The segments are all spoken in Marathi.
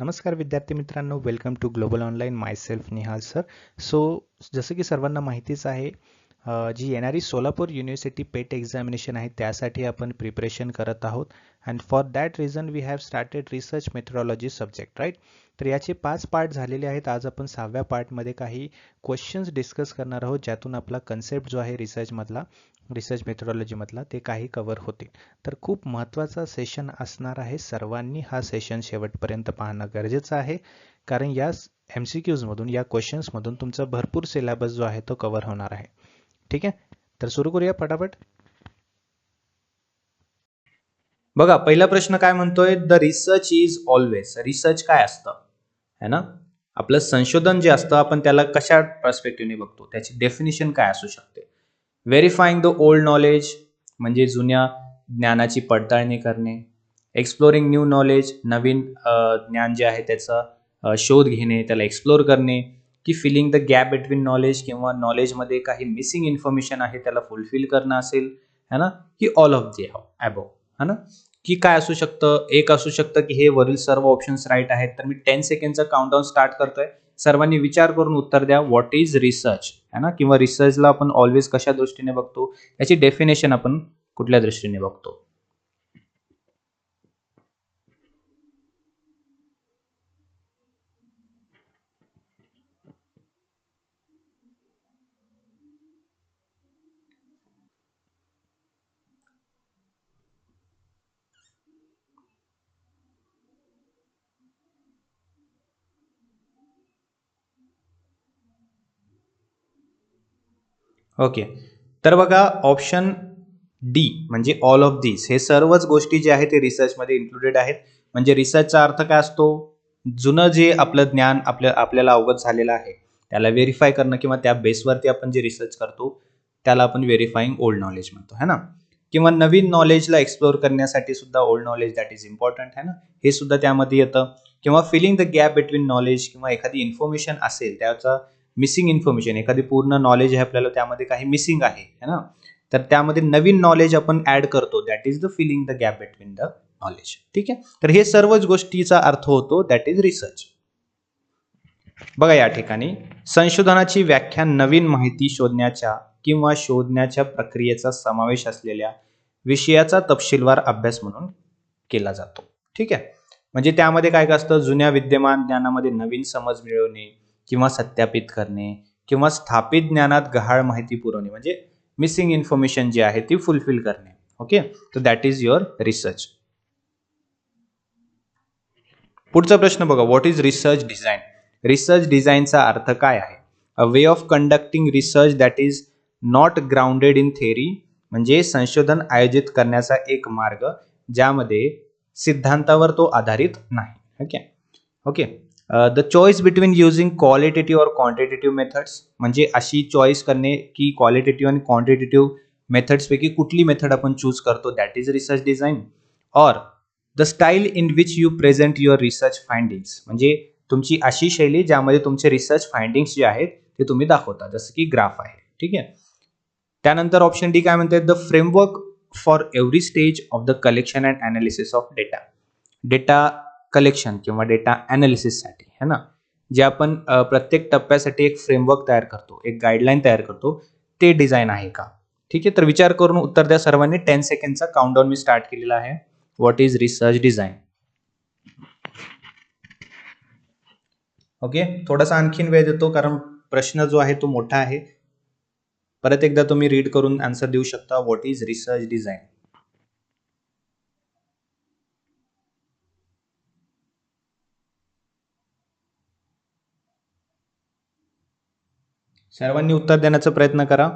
नमस्कार विद्यार्थी मित्रांनो welcome to global online myself Nihal sir so जसं की सर्वांना माहितीच आहे जी येणारी सोलापूर युनिव्हर्सिटी पेट एक्झामिनेशन आहे त्यासाठी आपण प्रिपरेशन करत आहोत. And for that reason we have started research methodology subject right तर याचे पाच पार्ट झालेले आहेत. आज आपण सहाव्या पार्टमध्ये काही क्वेश्चन्स डिस्कस करणार आहोत ज्यातून आपला कन्सेप्ट जो आहे रिसर्चमधला रिसर्च मेथडॉलॉजीमधला ते काही कवर होतील. तर खूप महत्त्वाचा सेशन असणार आहे. सर्वांनी हा सेशन शेवटपर्यंत पाहणं गरजेचं आहे. कारण या एम सी क्यूजमधून या क्वेश्चन्समधून तुमचा भरपूर सिलेबस जो आहे तो कवर होणार आहे. ठीक आहे? तर सुरू करूया फटाफट. बघा पहिला प्रश्न काय म्हणतोय? The research is always research काय असतं? है ना? आपलं संशोधन जे असतं आपण त्याला कशा पर्स्पेक्टिव्हने बघतो? त्याची डेफिनेशन काय असू शकते? व्हेरीफाईंग द ओल्ड नॉलेज म्हणजे जुन्या ज्ञानाची पडताळणी करणे. एक्सप्लोरिंग न्यू नॉलेज नवीन ज्ञान जे आहे त्याचा शोध घेणे त्याला एक्सप्लोर करणे. की filling the gap between knowledge किंवा नॉलेजमध्ये काही मिसिंग इन्फॉर्मेशन आहे त्याला फुलफिल करणं असेल है ना? की ऑल ऑफ दे ॲबो है ना? की काय असू शकतं? एक असू शकतं की हे वरील सर्व ऑप्शन्स राईट आहेत. तर मी टेन सेकंडचा काउंटडाऊन स्टार्ट करतोय. सर्वांनी विचार करून उत्तर द्या. व्हॉट इज रिसर्च है ना? किंवा रिसर्चला आपण ऑलवेज कशा दृष्टीने बघतो? याची डेफिनेशन आपण कुठल्या दृष्टीने बघतो? ओके. तर बघा ऑप्शन डी म्हणजे ऑल ऑफ दिस हे सर्वच गोष्टी जे आहेत ते रिसर्चमध्ये इन्क्लुडेड आहेत. म्हणजे रिसर्चचा अर्थ काय असतो? जुनं जे आपलं ज्ञान आपल्या आपल्याला अवगत झालेलं आहे त्याला व्हेरीफाय करणं किंवा त्या बेसवरती आपण जे रिसर्च करतो त्याला आपण व्हेरीफाईंग ओल्ड नॉलेज म्हणतो है ना? किंवा नवीन नॉलेजला एक्सप्लोर करण्यासाठी सुद्धा old knowledge that is important आहे ना? हे सुद्धा त्यामध्ये येतं. किंवा filling the gap between knowledge किंवा एखादी इन्फॉर्मेशन असेल त्याचा मिसिंग इन्फॉर्मेशन एखादी पूर्ण नॉलेज आहे आपल्याला त्यामध्ये काही मिसिंग आहे है ना? तर त्यामध्ये नवीन नॉलेज आपण ऍड करतो. That is the filling the gap between the knowledge ठीक आहे? तर हे सर्वच गोष्टीचा अर्थ होतो दॅट इज रिसर्च बघा या ठिकाणी संशोधनाची व्याख्या नवीन माहिती शोधण्याच्या किंवा शोधण्याच्या प्रक्रियेचा समावेश असलेल्या विषयाचा तपशीलवार अभ्यास म्हणून केला जातो. ठीक आहे? म्हणजे त्यामध्ये काय काय असतं? जुन्या विद्यमान ज्ञानामध्ये नवीन समज मिळवणे किंवा सत्यापित करणे किंवा स्थापित ज्ञानात गहाळ माहिती पुरवणे म्हणजे मिसिंग इन्फॉर्मेशन जी आहे ती फुलफिल करणे. ओके तर दॅट इज युअर रिसर्च पुढचा प्रश्न बघा what is research design research डिझाईनचा अर्थ काय आहे? A way of conducting research that is not grounded in theory म्हणजे संशोधन आयोजित करण्याचा एक मार्ग ज्यामध्ये सिद्धांतावर तो आधारित नाही. Okay okay the choice between using qualitative और क्वांटिटेटिव्ह मेथड्स म्हणजे अशी चॉईस करणे की क्वालिटेटिव्ह आणि क्वांटिटेटिव्ह मेथड्सपैकी कुठली मेथड आपण चूज करतो that is research design or the style in which you present your research findings म्हणजे तुमची अशी शैली ज्यामध्ये तुमचे रिसर्च फाइंडिंग्स जे आहेत ते तुम्ही दाखवता जसं की ग्राफ आहे. ठीक आहे? त्यानंतर ऑप्शन डी काय म्हणतात? The framework for every stage of the collection and analysis of data data collection किंवा डेटा अनालिसिससाठी है ना? जे आपण प्रत्येक टप्प्यासाठी एक फ्रेमवर्क तयार करतो एक गाईडलाईन तयार करतो ते डिझाईन आहे का? ठीक आहे तर विचार करून उत्तर द्या सर्वांनी. टेन सेकंडचा काउंटडाऊन मी स्टार्ट केलेला आहे. What is research design okay थोडासा आणखीन वेळ देतो कारण प्रश्न जो आहे तो मोठा आहे. परत एकदा तुम्ही रीड करून आन्सर देऊ शकता व्हॉट इज रिसर्च डिझाईन सर्वांनी उत्तर देण्याचा प्रयत्न करा.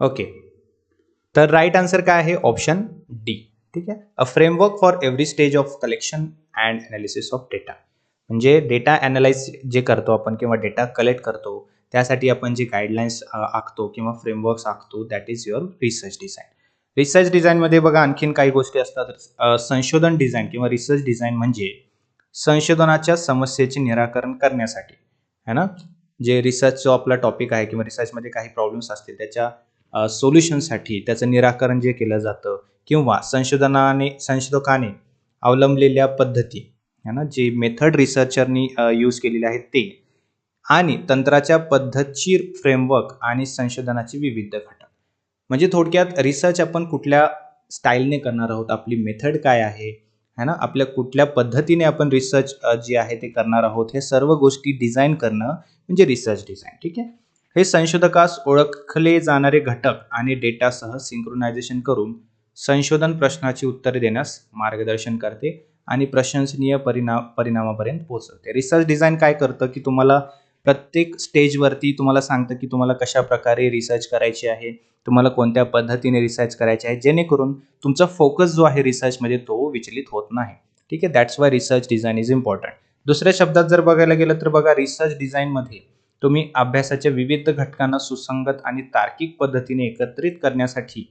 ओके. तर राईट आन्सर काय आहे? ऑप्शन डी ठीक आहे? A framework for every stage of collection and analysis of data म्हणजे डेटा अनालाइज जे करतो आपण किंवा डेटा कलेक्ट करतो त्यासाठी आपण जे गाईडलाईन्स आखतो किंवा फ्रेमवर्क्स आखतो that is your research design research डिझाईनमध्ये बघा आणखीन काही गोष्टी असतात. संशोधन डिझाईन किंवा रिसर्च डिझाईन म्हणजे संशोधनाच्या समस्येचे निराकरण करण्यासाठी. है ना? जे रिसर्च जो आपला टॉपिक आहे किंवा रिसर्चमध्ये काही प्रॉब्लेम्स असतील त्याच्या सोल्युशनसाठी त्याचं निराकरण जे केलं जातं किंवा संशोधनाने संशोधकाने अवलंबलेल्या पद्धती है ना जे मेथड रिसर्चरनी यूज केलेले आहेत ते. आणि तंत्राच्या पद्धतशीर फ्रेमवर्क आणि संशोधनाचे विविध घटक. म्हणजे थोडक्यात रिसर्च आपण कुठल्या स्टाईलने करणार आहोत आपली मेथड काय आहे है ना आपल्या कुठल्या पद्धतीने आपण रिसर्च जे आहे ते करणार आहोत हे सर्व गोष्टी डिझाईन करणं म्हणजे रिसर्च डिझाईन ठीक आहे? हे संशोधकास ओळखले जाणारे घटक आणि डेटासह सिंक्रोनायझेशन करून संशोधन प्रश्नाची उत्तरे देण्यास मार्गदर्शन करते आणि प्रशंसनीय परिणाम परिणामापर्यंत पोहोचवते. रिसर्च डिझाईन काय करतं की तुम्हाला प्रत्येक स्टेजवरती तुम्हाला सांगतं की तुम्हाला कशा प्रकारे रिसर्च करायची आहे तुम्हाला कोणत्या पद्धतीने रिसर्च करायची आहे जेणेकरून तुमचा फोकस जो आहे रिसर्चमध्ये तो विचलित होत नाही. ठीक आहे? That's why research design is important दुसऱ्या शब्दात जर बघायला गेलं तर बघा रिसर्च डिझाईनमध्ये तुम्ही अभ्यासाच्या विविध घटकांना सुसंगत आणि तार्किक पद्धतीने एकत्रित करण्यासाठी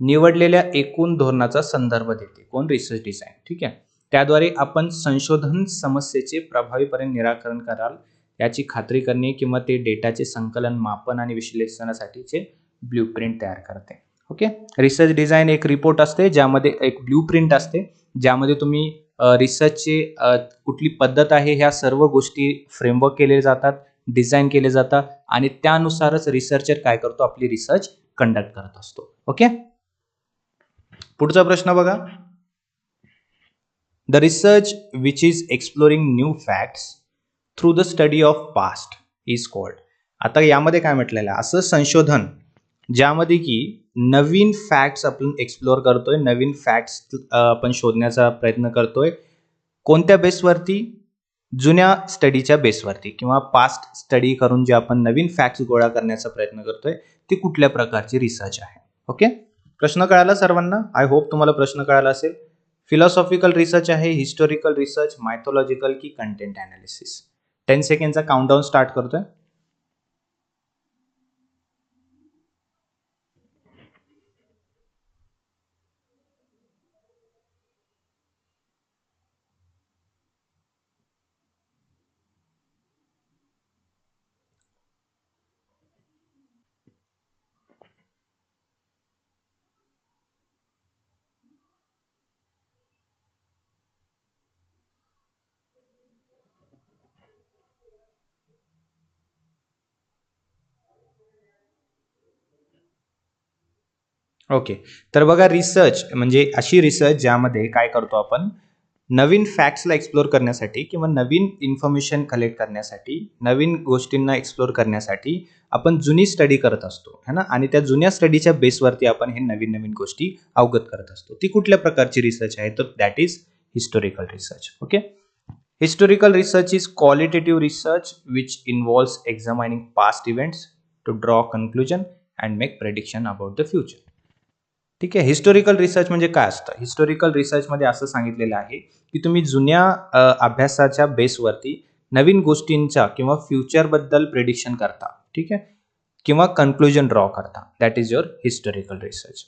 निवडलेल्या एकूण धोरणाचा संदर्भ देते. कोण? रिसर्च डिझाईन ठीक आहे? त्याद्वारे आपण संशोधन समस्येचे प्रभावीपणे निराकरण कराल याची खात्री करणे किंवा ते डेटाचे संकलन मापन आणि विश्लेषणासाठीचे ब्लूप्रिंट तयार करते. ओके? रिसर्च डिझाईन एक रिपोर्ट असते ज्यामध्ये एक ब्ल्यू प्रिंट असते ज्यामध्ये तुम्ही रिसर्चचे कुठली पद्धत आहे ह्या सर्व गोष्टी फ्रेमवर्क केले जातात. डिझाईन केले जातात आणि त्यानुसारच रिसर्चर काय करतो? आपली रिसर्च कंडक्ट करत असतो. ओके पुढचा प्रश्न बघा. The research which is exploring new facts through the study of past is called आता यामध्ये काय म्हटलेलं आहे? असं संशोधन ज्यामध्ये की नवीन फॅक्ट्स आपण एक्सप्लोअर करतोय नवीन फॅक्ट्स आपण शोधण्याचा प्रयत्न करतोय. कोणत्या बेसवरती जुन्या स्टडीच्या बेसवरती किंवा पास्ट स्टडी करून जे आपण नवीन फॅक्ट्स गोळा करण्याचा प्रयत्न करतोय ती कुठल्या प्रकारची रिसर्च आहे? ओके प्रश्न कळाला सर्वांना? आय होप तुम्हाला प्रश्न कळाला असेल. फिलॉसॉफिकल रिसर्च आहे हिस्टोरिकल रिसर्च मायथोलॉजिकल की कंटेंट अनालिसिस टेन सेकंडचा काउंटडाऊन स्टार्ट करतोय. ओके. तर बघा रिसर्च म्हणजे अशी रिसर्च ज्यामध्ये काय करतो आपण? नवीन फॅक्ट्सला एक्सप्लोर करण्यासाठी किंवा नवीन इन्फॉर्मेशन कलेक्ट करण्यासाठी नवीन गोष्टींना एक्सप्लोर करण्यासाठी आपण जुनी स्टडी करत असतो है ना? आणि त्या जुन्या स्टडीच्या बेसवरती आपण हे नवीन नवीन गोष्टी अवगत करत असतो. ती कुठल्या प्रकारची रिसर्च आहे? तर that is historical research okay? Historical research is qualitative research which involves examining past events to draw conclusion and make prediction about the future ठीक आहे. हिस्टोरिकल रिसर्च म्हणजे काय असतं? हिस्टोरिकल रिसर्चमध्ये असं सांगितलेलं आहे की तुम्ही जुन्या अभ्यासाच्या बेसवरती नवीन गोष्टींच्या किंवा फ्युचरबद्दल प्रेडिक्शन करता. ठीक आहे? किंवा कन्क्लुजन ड्रॉ करता. That is your historical research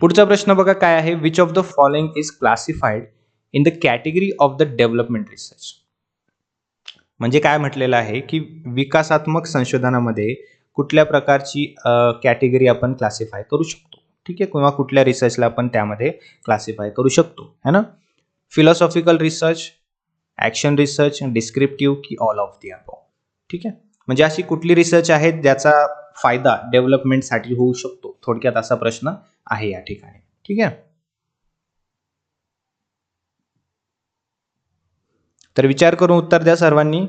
पुढचा प्रश्न बघा काय आहे? Which of the following is classified in the category of the development research म्हणजे काय म्हटलेलं आहे की विकासात्मक संशोधनामध्ये कुठल्या प्रकारची कॅटेगरी आपण क्लासिफाय करू शकतो. ठीक आहे? किंवा कुठल्या रिसर्चला आपण त्यामध्ये क्लासिफाय करू शकतो. है ना? Philosophical research action research descriptive की ऑल ऑफ दी अबो ठीक आहे? म्हणजे अशी कुठली रिसर्च आहे ज्याचा फायदा डेव्हलपमेंटसाठी होऊ शकतो? थोडक्यात असा प्रश्न आहे या ठिकाणी. ठीक आहे? तर विचार करून उत्तर द्या सर्वांनी.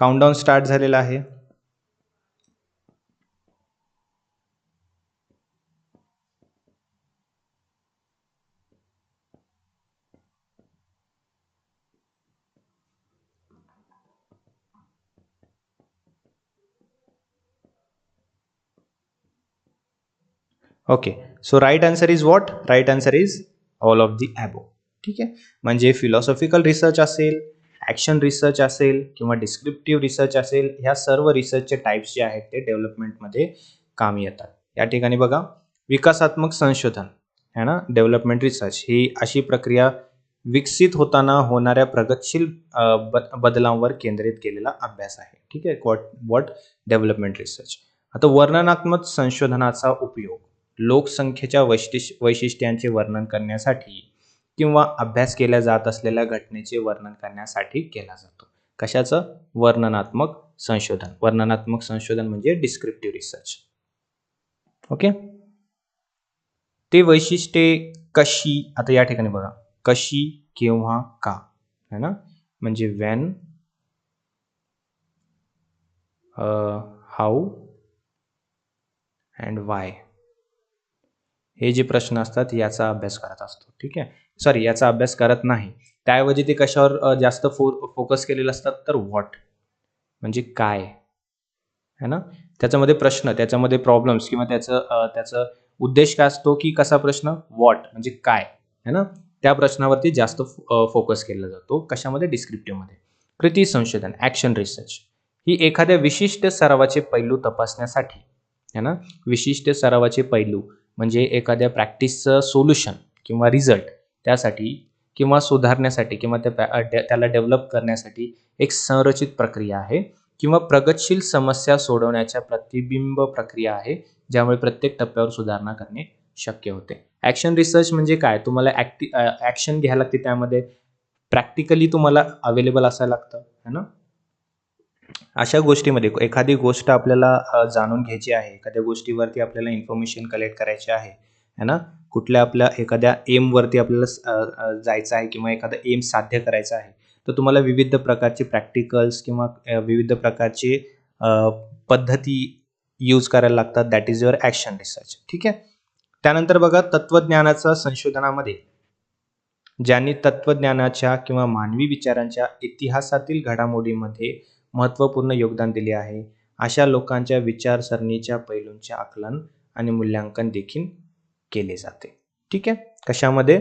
काउंटडाउन स्टार्ट है okay so right answer is what right answer is all of the above ठीक है फिलॉसॉफिकल रिसर्च असेल ॲक्शन रिसर्च असेल किंवा डिस्क्रिप्टिव्ह रिसर्च असेल ह्या सर्व रिसर्चचे टाईप्स जे आहेत ते डेव्हलपमेंटमध्ये काम येतात. या ठिकाणी बघा विकासात्मक संशोधन है ना? डेव्हलपमेंट रिसर्च ही अशी प्रक्रिया विकसित होताना होणाऱ्या प्रगतशील बदलांवर केंद्रित केलेला अभ्यास आहे. ठीक आहे? वॉट वॉट डेव्हलपमेंट रिसर्च आता वर्णनात्मक संशोधनाचा उपयोग लोकसंख्येच्या वैशिष्ट्य वैशिष्ट्यांचे वर्णन करण्यासाठी किंवा अभ्यास केल्या जात असलेल्या घटनेचे वर्णन करण्यासाठी केला जातो. कशाचं? वर्णनात्मक संशोधन. वर्णनात्मक संशोधन म्हणजे डिस्क्रिप्टिव्ह रिसर्च ओके? ते वैशिष्ट्ये कशी आता या ठिकाणी बघा. कशी केव्हा का? है ना? म्हणजे वेन हाऊ अँड वाय हे जे प्रश्न असतात याचा अभ्यास करत असतो. ठीक आहे? सॉरी याचा अभ्यास करत नाही. त्याऐवजी ते कशावर जास्त फो फोकस केलेलं असतात? तर व्हॉट म्हणजे काय? है ना? त्याच्यामध्ये प्रश्न त्याच्यामध्ये प्रॉब्लेम्स किंवा त्याचं त्याचं उद्देश काय असतो की कसा प्रश्न? व्हॉट म्हणजे काय? है ना? त्या प्रश्नावरती जास्त फोकस केला जातो कशामध्ये? डिस्क्रिप्टिव्हमध्ये कृती संशोधन ॲक्शन रिसर्च ही एखाद्या विशिष्ट सरावाचे पैलू तपासण्यासाठी. है ना? विशिष्ट सरावाचे पैलू म्हणजे एखाद्या प्रॅक्टिसचं सोल्युशन किंवा रिझल्ट त्यासाठी किंवा सुधारण्यासाठी किंवा त्या त्याला डेव्हलप करण्यासाठी एक संरचित प्रक्रिया आहे किंवा प्रगतशील समस्या सोडवण्याच्या प्रतिबिंब प्रक्रिया आहे ज्यामुळे प्रत्येक टप्प्यावर सुधारणा करणे शक्य होते. ॲक्शन रिसर्च म्हणजे काय? तुम्हाला ॲक्टि ॲक्शन घ्यायला लागते त्यामध्ये. प्रॅक्टिकली तुम्हाला अवेलेबल असायला लागतं है ना? अशा गोष्टीमध्ये एखादी गोष्ट आपल्याला जाणून घ्यायची आहे एखाद्या गोष्टीवरती आपल्याला इन्फॉर्मेशन कलेक्ट करायची आहे है ना? कुठल्या आपल्या एखाद्या एमवरती आपल्याला जायचं आहे किंवा एखादा एम साध्य करायचा आहे तर तुम्हाला विविध प्रकारचे प्रॅक्टिकल्स किंवा विविध प्रकारचे पद्धती यूज करायला लागतात. That is your action research ठीक आहे? त्यानंतर बघा तत्वज्ञानाचा संशोधनामध्ये ज्यांनी तत्वज्ञानाच्या किंवा मानवी विचारांच्या इतिहासातील घडामोडीमध्ये महत्त्वपूर्ण योगदान दिले आहे अशा लोकांच्या विचारसरणीच्या पैलूंचे आकलन आणि मूल्यांकन देखील केले जाते. ठीक आहे? कशामध्ये?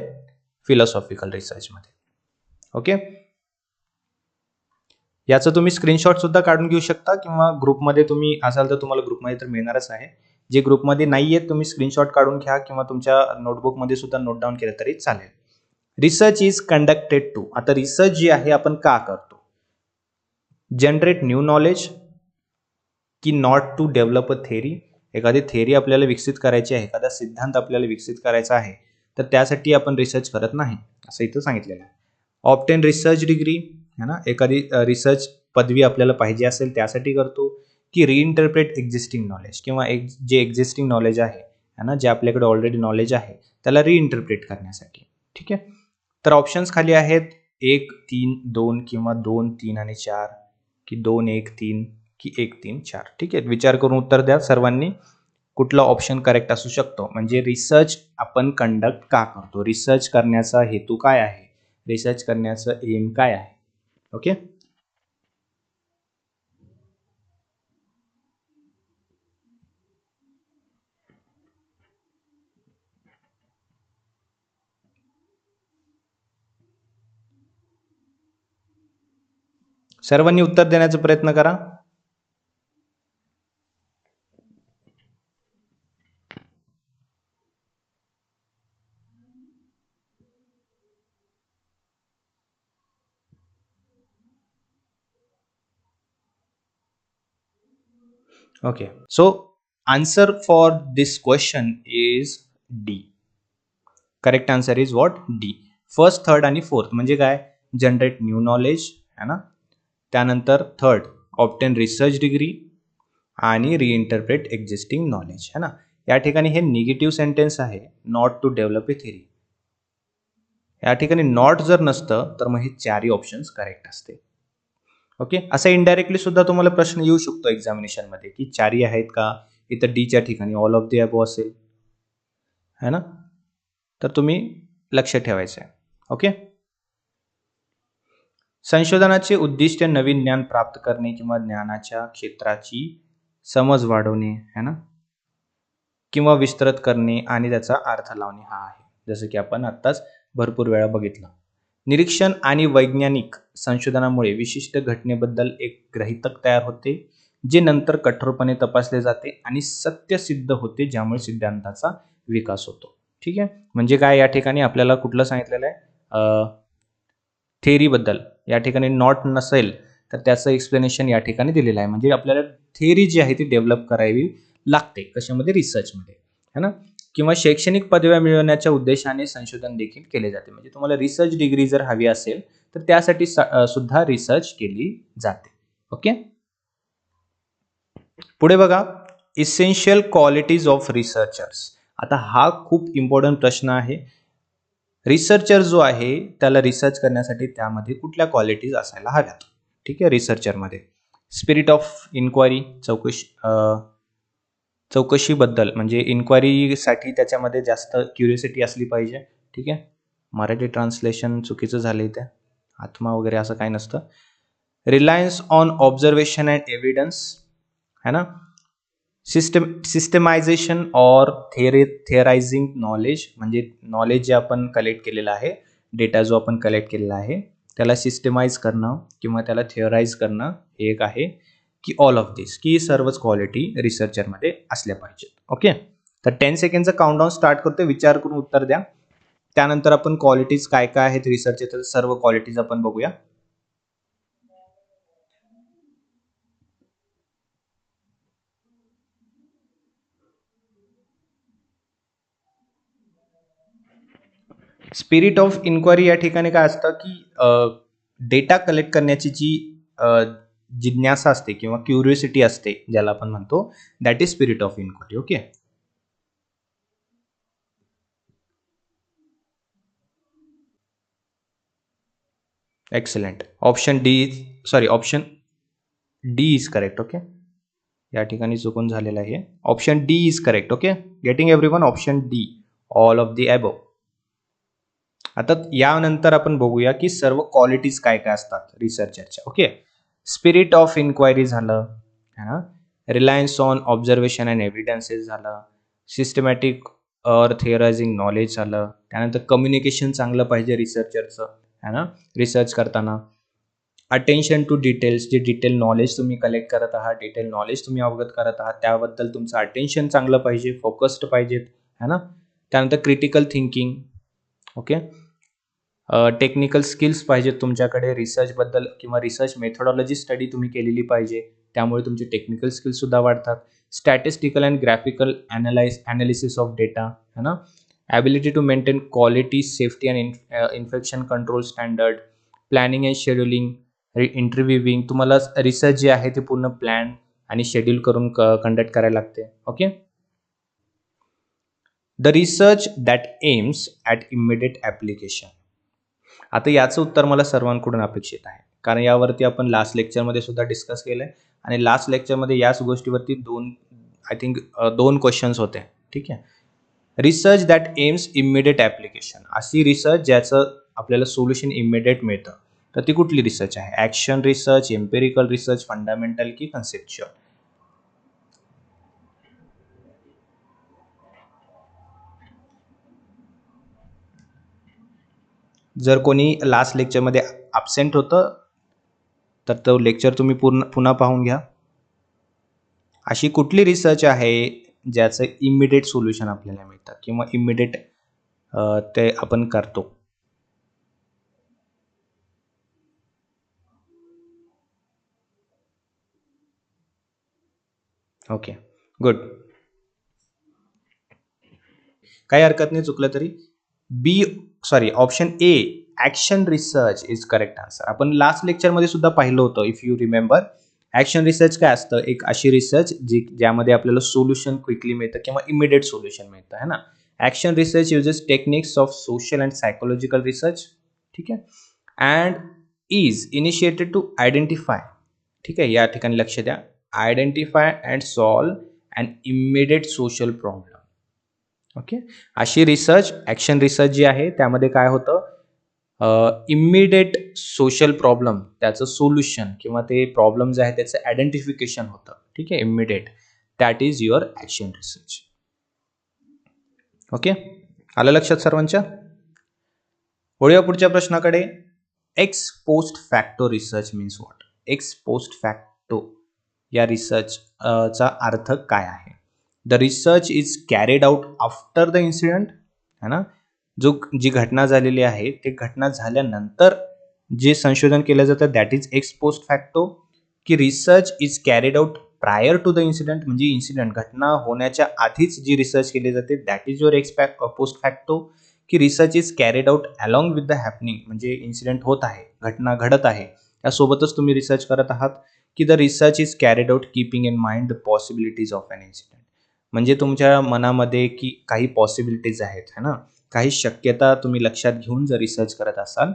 फिलॉसॉफिकल रिसर्चमध्ये ओके याचं तुम्ही स्क्रीनशॉट सुद्धा काढून घेऊ शकता किंवा ग्रुपमध्ये तुम्ही असाल तर तुम्हाला ग्रुपमध्ये तर मिळणारच आहे. जे ग्रुपमध्ये नाही आहेत तुम्ही स्क्रीनशॉट काढून घ्या किंवा तुमच्या नोटबुकमध्ये सुद्धा नोट डाऊन केलं तरी चालेल. रिसर्च इज कंडक्टेड टू आता रिसर्च जी आहे आपण का करतो? जनरेट न्यू नॉलेज की not to develop a theory एखादी थेरी आपल्याला विकसित करायची आहे एखादा सिद्धांत आपल्याला विकसित करायचा आहे तर त्यासाठी आपण रिसर्च करत नाही असं इथं सांगितलेलं आहे. ऑप्टेन रिसर्च डिग्री है ना? एखादी रिसर्च पदवी आपल्याला पाहिजे असेल त्यासाठी करतो की रिइंटरप्रेट एक्झिस्टिंग नॉलेज किंवा एक जे एक्झिस्टिंग नॉलेज आहे है ना? जे आपल्याकडे ऑलरेडी नॉलेज आहे त्याला रिइंटरप्रेट करण्यासाठी. ठीक आहे? तर ऑप्शन्स खाली आहेत एक तीन दोन किंवा दोन तीन आणि चार की दोन एक तीन की एक तीन चार. ठीक आहे? विचार करून उत्तर द्या. सर्वांनी कुठला ऑप्शन करेक्ट असू शकतो? म्हणजे रिसर्च आपण कंडक्ट का करतो? रिसर्च करण्याचा हेतू काय आहे? रिसर्च करण्याचं एम काय आहे? ओके सर्वांनी उत्तर देण्याचा प्रयत्न करा. Okay. So answer for this question is d. Correct answer is what D first third आणि फोर्थ म्हणजे काय? जनरेट न्यू नॉलेज है ना? त्यानंतर थर्ड ऑप्टेन रिसर्च डिग्री आणि रिइंटरप्रेट एक्झिस्टिंग नॉलेज है ना? या ठिकाणी हे निगेटिव्ह सेंटेन्स आहे not to develop a theory या ठिकाणी नॉट जर नसतं तर मग हे चारही ऑप्शन्स करेक्ट असते. ओके? असं इनडायरेक्टली सुद्धा तुम्हाला प्रश्न येऊ शकतो एक्झामिनेशनमध्ये की चारी आहेत का? इथं डीच्या ठिकाणी ऑल ऑफ दी अबो असेल. है ना? तर तुम्ही लक्ष ठेवायचं आहे ओके? संशोधनाचे उद्दिष्ट नवीन ज्ञान प्राप्त करणे किंवा ज्ञानाच्या क्षेत्राची समज वाढवणे है ना? किंवा विस्तृत करणे आणि त्याचा अर्थ लावणे हा आहे. जसं की आपण आत्ताच भरपूर वेळा बघितलं. निरीक्षण आणि वैज्ञानिक संशोधनामुळे विशिष्ट घटनेबद्दल एक ग्रहितक तयार होते जे नंतर कठोरपणे तपासले जाते आणि सत्य सिद्ध होते ज्यामुळे सिद्धांताचा विकास होतो. ठीक आहे? म्हणजे काय या ठिकाणी आपल्याला कुठलं सांगितलेलं आहे? थेरीबद्दल या ठिकाणी नॉट नसेल तर त्याचं एक्सप्लेनेशन या ठिकाणी दिलेलं आहे. म्हणजे आपल्याला थेरी जी आहे ती डेव्हलप करावी लागते कशामध्ये? रिसर्चमध्ये है ना? किंवा शैक्षणिक पदव्या मिळवण्याच्या उद्देशाने संशोधन देखील केले जाते. म्हणजे तुम्हाला रिसर्च डिग्री जर हवी असेल तर त्यासाठी सुद्धा रिसर्च केली जाते. ओके पुढे बघा. इसेन्शियल क्वालिटीज ऑफ रिसर्चर्स आता हा खूप इम्पॉर्टंट प्रश्न आहे. रिसर्चर जो आहे त्याला रिसर्च करण्यासाठी त्यामध्ये कुठल्या क्वालिटीज असायला हव्यात? ठीक आहे रिसर्चरमध्ये स्पिरिट ऑफ इन्क्वायरी चौकशी चौकशीबद्दल म्हणजे इन्क्वायरीसाठी त्याच्यामध्ये जास्त क्युरियोसिटी असली पाहिजे. ठीक आहे? मराठी ट्रान्सलेशन चुकीचं झालं इथे. आत्मा वगैरे असं काही नसतं. Reliance on observation and evidence है ना? सिस्टम सिस्टमायझेशन ऑर थेरे थेअरायझिंग नॉलेज म्हणजे नॉलेज जे आपण कलेक्ट केलेलं आहे डेटा जो आपण कलेक्ट केलेला आहे त्याला सिस्टमाइज करणं किंवा त्याला थिअराईज करणं हे एक आहे. की ऑल ऑफ दिस की सर्वच क्वालिटी रिसर्चरमध्ये असल्या पाहिजेत. ओके तर टेन सेकंडचा काउंटडाऊन स्टार्ट करतो विचार करून उत्तर द्या. त्यानंतर आपण क्वालिटीज काय काय आहेत रिसर्चचे सर्व क्वालिटीज आपण बघूया. स्पिरिट ऑफ इन्क्वायरी या ठिकाणी काय असतं की डेटा कलेक्ट करण्याची जी जिज्ञासा असते किंवा क्युरियोसिटी असते ज्याला आपण म्हणतो that is spirit of inquiry okay excellent option D is sorry option D is correct okay या ठिकाणी चुकून झालेलं आहे. Option D is correct okay getting everyone option D all of the above आता यानंतर आपण बघूया की सर्व क्वालिटीज काय काय असतात रिसर्चरच्या ओके स्पिरिट ऑफ इन्क्वायरी झालं है ना? Reliance on observation and evidences झालं. सिस्टमॅटिक अर थिअरायझिंग नॉलेज झालं. त्यानंतर कम्युनिकेशन चांगलं पाहिजे रिसर्चरचं है ना? रिसर्च करताना. अटेन्शन टू डिटेल्स जे डिटेल नॉलेज तुम्ही कलेक्ट करत आहात डिटेल नॉलेज तुम्ही अवगत करत आहात त्याबद्दल तुमचं अटेन्शन चांगलं पाहिजे फोकस्ड पाहिजेत है ना? त्यानंतर critical thinking okay technical skills पाहिजेत तुमच्याकडे रिसर्चबद्दल किंवा रिसर्च मेथोडॉलॉजी स्टडी तुम्ही केलेली पाहिजे त्यामुळे तुमचे टेक्निकल स्किल्ससुद्धा वाढतात. Statistical and graphical analyse analysis of data है ना? Ability to maintain quality safety and infection control standard planning and scheduling interviewing तुम्हाला रिसर्च जे आहे ते पूर्ण प्लॅन आणि शेड्यूल करून क कंडक्ट करायला लागते. Okay the research that aims at immediate application आता याचं उत्तर मला सर्वांकडून अपेक्षित आहे. कारण यावरती आपण लास्ट लेक्चरमध्ये सुद्धा डिस्कस केलं आहे आणि लास्ट लेक्चरमध्ये याच गोष्टीवरती दोन आय थिंक दोन क्वेश्चन्स होते. ठीक आहे? Research that aims immediate application अशी रिसर्च ज्याचं आपल्याला सोल्युशन इमिडिएट मिळतं. तर ती कुठली रिसर्च आहे? Action research empirical research fundamental की कन्सेप्च्युअल जर कोणी लास्ट लेक्चरमध्ये ॲबसेंट होतं तर तो लेक्चर तुम्ही पूर्ण पुन्हा पाहून घ्या. अशी कुठली रिसर्च आहे ज्याचं इमिडिएट सोल्युशन आपल्याला मिळतं किंवा इमिडिएट ते आपण करतो? ओके गुड काही हरकत नाही चुकलं तरी. B sorry option A action research is correct answer आपण लास्ट लेक्चरमध्ये सुद्धा पाहिलं होतं if you remember action research काय असतं? एक अशी रिसर्च जी ज्यामध्ये आपल्याला सोल्युशन क्विकली मिळतं किंवा इमिडिएट सोल्युशन मिळतं है ना? Action research uses techniques of social and psychological research ठीक आहे? And is initiated to identify ठीक आहे? या ठिकाणी लक्ष द्या. Identify and solve and immediate social problem okay? अशी रिसर्च ॲक्शन रिसर्च जी आहे त्यामध्ये काय होतं? इमिडिएट सोशल प्रॉब्लेम त्याचं सोल्युशन किंवा ते प्रॉब्लेम जे आहे त्याचं आयडेंटिफिकेशन होतं. ठीक आहे? Immediate that is your action research okay? आलं लक्षात सर्वांच्या? वळूया पुढच्या प्रश्नाकडे. Ex post facto research means what ex post facto या रिसर्च चा अर्थ काय आहे? The research is carried out after the incident है ना? जो जी घटना झालेली आहे ते घटना झाल्यानंतर जे संशोधन केलं जातं that is ex post facto की research is carried out prior to the incident म्हणजे इन्सिडेंट घटना होण्याच्या आधीच जी रिसर्च केली जाते that is your ex post facto की research is carried out along with the happening म्हणजे इन्सिडेंट होत आहे घटना घडत आहे. त्यासोबतच तुम्ही रिसर्च करत आहात की the research is carried out keeping in mind the possibilities of an incident म्हणजे तुमच्या मनामध्ये की काही पॉसिबिलिटीज आहेत है ना? काही शक्यता तुम्ही लक्षात घेऊन जर रिसर्च करत असाल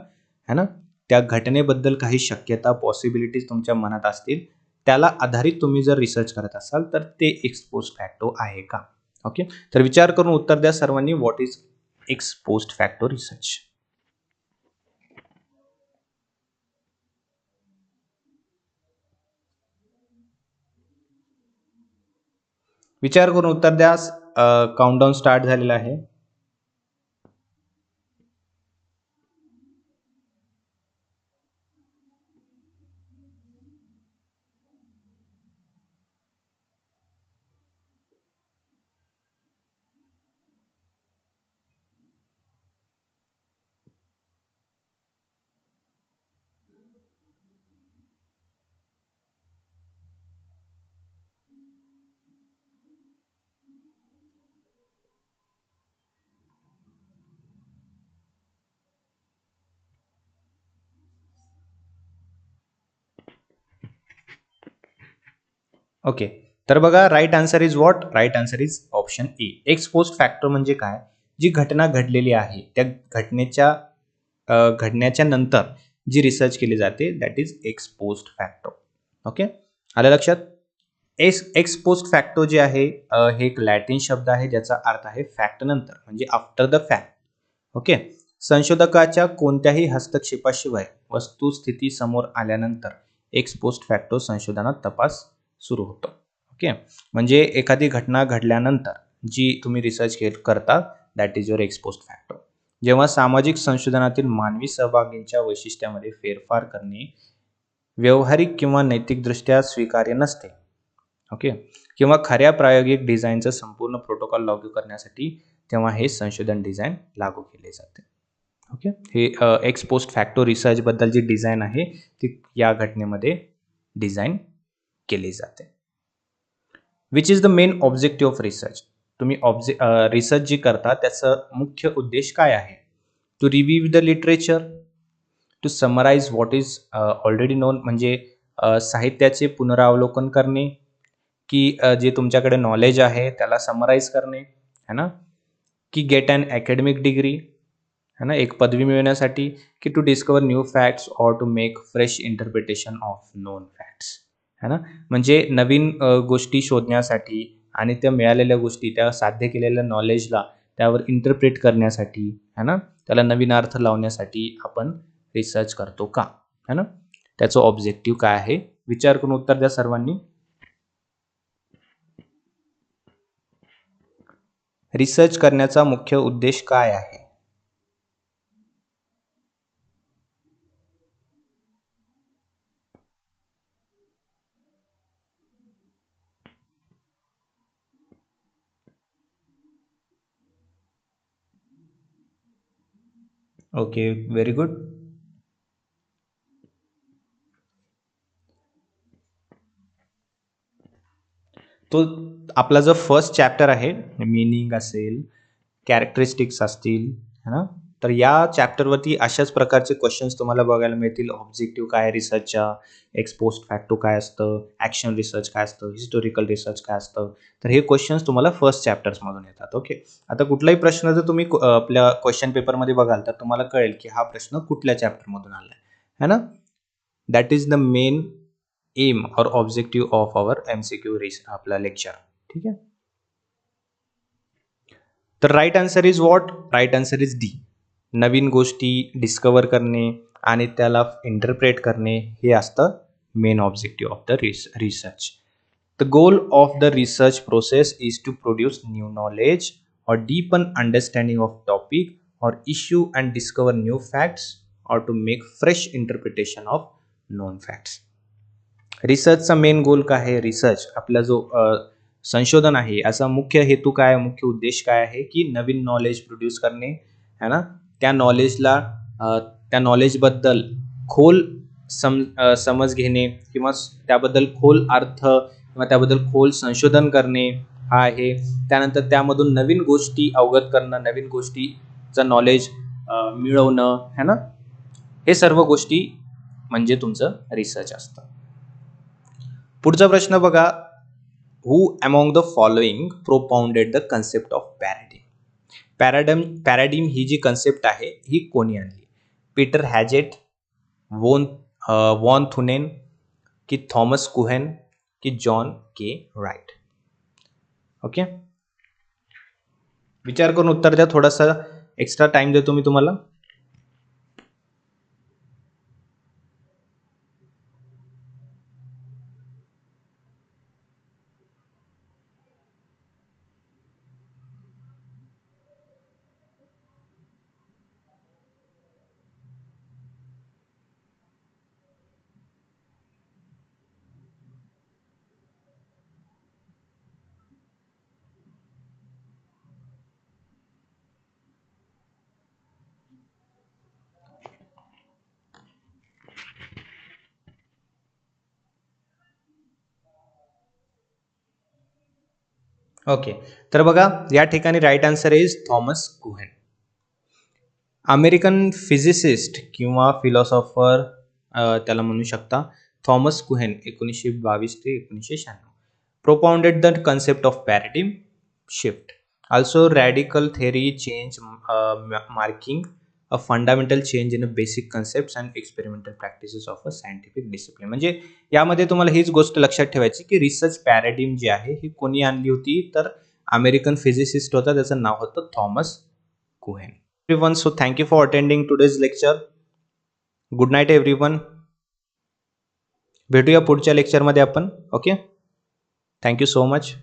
है ना? त्या घटनेबद्दल काही शक्यता पॉसिबिलिटीज तुमच्या मनात असतील त्याला आधारित तुम्ही जर रिसर्च करत असाल तर ते एक्सपोज फॅक्टो आहे का? ओके तर विचार करून उत्तर द्या. सर्वांनी what is ex post facto research विचार करून उत्तर द्यास काउंटडाऊन स्टार्ट झालेला आहे. ओके तर बघा right answer is what right answer is option A ex post factor म्हणजे काय? जी घटना घडलेली आहे त्या घटनेच्या घडण्याच्या नंतर जी रिसर्च केली जाते that is ex post facto okay आलं लक्षात? एक्स एक्सपोस्ट फॅक्टो जे आहे हे एक लॅटिन शब्द आहे ज्याचा अर्थ आहे फॅक्ट नंतर म्हणजे आफ्टर द फॅक्ट ओके संशोधकाच्या कोणत्याही हस्तक्षेपाशिवाय वस्तुस्थिती समोर आल्यानंतर एक्सपोस्ट फॅक्टो संशोधनात तपास सुरू होतं. ओके म्हणजे एखादी घटना घडल्यानंतर जी तुम्ही रिसर्च के करता that is your ex post factor जेव्हा सामाजिक संशोधनातील मानवी सहभागींच्या वैशिष्ट्यामध्ये फेरफार करणे व्यवहारिक किंवा नैतिकदृष्ट्या स्वीकार्य नसते. ओके किंवा खऱ्या प्रायोगिक डिझाईनचं संपूर्ण प्रोटोकॉल लागू करण्यासाठी तेव्हा हे संशोधन डिझाईन लागू केले जाते. ओके हे एक्सपोस्ट फॅक्टो रिसर्चबद्दल जी डिझाईन आहे ती या घटनेमध्ये डिझाईन केली जाते which is the main objective of research तुम्ही ऑब्जे रिसर्च जी करता त्याचं मुख्य उद्देश काय आहे? To review the literature to summarise what is already known म्हणजे साहित्याचे पुनरावलोकन करणे की जे तुमच्याकडे नॉलेज आहे त्याला समराईज करणे है ना? की गेट अन अकॅडमिक डिग्री है ना? एक पदवी मिळवण्यासाठी की to discover new facts or to make fresh interpretation of known facts है ना? म्हणजे नवीन गोष्टी शोधण्यासाठी आणि त्या मिळालेल्या गोष्टी त्या साध्य केलेल्या नॉलेजला त्यावर इंटरप्रेट करण्यासाठी है ना? त्याला नवीन अर्थ लावण्यासाठी आपण रिसर्च करतो का? है ना? त्याचं ऑब्जेक्टिव्ह काय आहे? विचार करून उत्तर द्या सर्वांनी. रिसर्च करण्याचा मुख्य उद्देश काय आहे? ओके व्हेरी गुड तो आपला जो फर्स्ट चॅप्टर आहे मिनिंग असेल कॅरेक्टरिस्टिक्स असतील है ना? तर या चॅप्टरवरती अशाच प्रकारचे क्वेश्चन्स तुम्हाला बघायला मिळतील. ऑब्जेक्टिव्ह काय रिसर्चच्या एक्सपोस्ट फॅक्टो काय असतं? ॲक्शन रिसर्च काय असतं? हिस्टोरिकल रिसर्च काय असतं? तर हे क्वेश्चन्स तुम्हाला फर्स्ट चॅप्टर्समधून येतात ओके आता कुठलाही प्रश्न जर तुम्ही आपल्या क्वेश्चन पेपरमध्ये बघाल तर तुम्हाला कळेल की हा प्रश्न कुठल्या चॅप्टरमधून आला आहे है ना? That is the main aim और objective of our M C Q रिस आपला लेक्चर ठीक आहे? तर right answer is what right answer is D नवीन गोष्टी डिस्कवर करणे आणि त्याला इंटरप्रेट करणे हे असतं मेन ऑब्जेक्टिव्ह ऑफ़ द रिस research the goal of the research process is to produce new knowledge और or deepen understanding of topic or issue and discover new facts or to make fresh interpretation of known facts. रिसर्चचा मेन गोल काय आहे? रिसर्च आपला जो संशोधन आहे, याचा मुख्य हेतू काय मुख्य उद्देश काय आहे? की नवीन नॉलेज प्रोड्यूस करणे, है ना? त्या नॉलेजला त्या नॉलेजबद्दल खोल सम समज घेणे किंवा त्याबद्दल खोल अर्थ किंवा त्याबद्दल खोल संशोधन करणे हा आहे. त्यानंतर त्यामधून नवीन गोष्टी अवगत करणं नवीन गोष्टीचं नॉलेज मिळवणं है ना? हे सर्व गोष्टी म्हणजे तुमचं रिसर्च असतं. पुढचा प्रश्न बघा. Who among the following propounded the concept of paradigm paradigm paradigm ही जी कन्सेप्ट आहे ही कोणी आणली? पीटर हॅजेट वोन वॉन थुनेन की थॉमस कुहेन की जॉन के राईट ओके? विचार करून उत्तर द्या थोडासा एक्स्ट्रा टाइम देतो मी तुम्हाला. ओके तर बघा या ठिकाणी right answer is Thomas Kuhn American physicist किंवा फिलॉसॉफर त्याला म्हणू शकता थॉमस कुहेन एकोणीसशे बावीस ते एकोणीसशे शहाण्णव. Propounded the concept of paradigm shift also radical theory change marking a fundamental change in a basic concept and experimental practices of a scientific discipline म्हणजे यामध्ये तुम्हाला हीच गोष्ट लक्षात ठेवायची की रिसर्च पॅराडिम जी आहे ही कोणी आणली होती? तर अमेरिकन फिजिसिस्ट होता त्याचं नाव होतं Thomas Kuhn everyone so thank you for attending today's lecture good night everyone भेटूया पुढच्या लेक्चरमध्ये आपण ओके थँक्यू सो मच